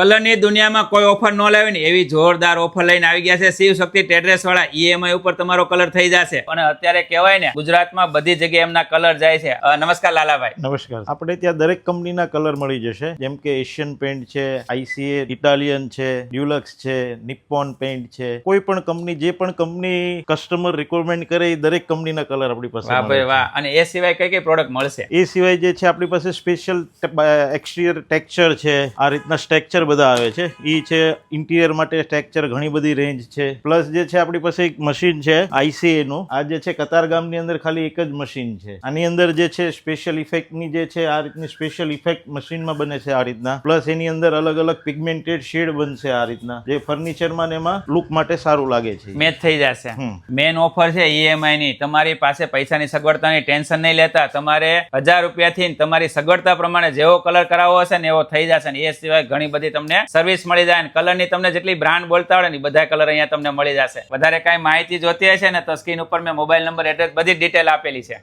કલરની દુનિયામાં કોઈ ઓફર ન લાવે ને એવી જોરદાર ઓફર લઈને આવી ગયા છે. શિવ શક્તિ ટેડ્રેસ વાળા ઈએમઆઈ ઉપર તમારો કલર થઈ જશે. અને અત્યારે કહેવાય ને ગુજરાતમાં બધી જગ્યાએ એમના કલર જાય છે. નમસ્કાર લાલાભાઈ. નમસ્કાર. આપણે ત્યાં દરેક કંપનીના કલર મળી જશે. જેમ કે એશિયન પેન્ટ છે આઈસીએ ઇટાલિયન છે ડ્યુલક્સ છે નિપ્પોન પેન્ટ છે. કોઈ પણ કંપની જે પણ કંપની કસ્ટમર રિક્વાયરમેન્ટ કરે એ દરેક કંપનીના કલર આપણી પાસે વાહ ભાઈ વાહ. અને એ સિવાય કઈ કઈ પ્રોડક્ટ મળશે? એ સિવાય જે છે આપણી પાસે સ્પેશિયલ એક્સટીરિયર ટેક્સચર છે. આ રીતના સ્ટ્રક્ચર બધા આવે છે. એ છે ઇન્ટિરિયર માટે સ્ટ્રક્ચર ઘણી બધી રેન્જ છે. પ્લસ જે છે આપણી પાસે એક મશીન છે આઈસીએ નું. આ જે છે કતારગામની અંદર ખાલી એક જ મશીન છે. આની અંદર જે છે સ્પેશિયલ ઇફેક્ટની જે છે આ રીતની સ્પેશિયલ ઇફેક્ટ મશીનમાં બને છે આ રીતના. પ્લસ એની અંદર અલગ અલગ પિગમેન્ટેડ શેડ બનશે આ રીતના. જે ફર્નિચરમાં ને એમાં લુક માટે સારું લાગે છે. મેચ થઈ જશે. મેન ઓફર છે ઈએમઆઈ ની. તમારી પાસે પૈસાની સગવડતાની ટેન્શન નહીં લેતા. તમારે હજાર રૂપિયાથી તમારી સગવડતા પ્રમાણે જેવો કલર કરાવવો હશે ને એવો થઈ જશે ને. એ સિવાય ઘણી બધી તમને સર્વિસ મળી જાય ને કલરની તમને જેટલી બ્રાન્ડ બોલતા હોય ને બધા કલર અહીંયા તમને મળી જશે. વધારે કાંઈ માહિતી જોતી હશે ને તો સ્ક્રીન ઉપર મેં મોબાઈલ નંબર એડ્રેસ બધી ડિટેલ આપેલી છે.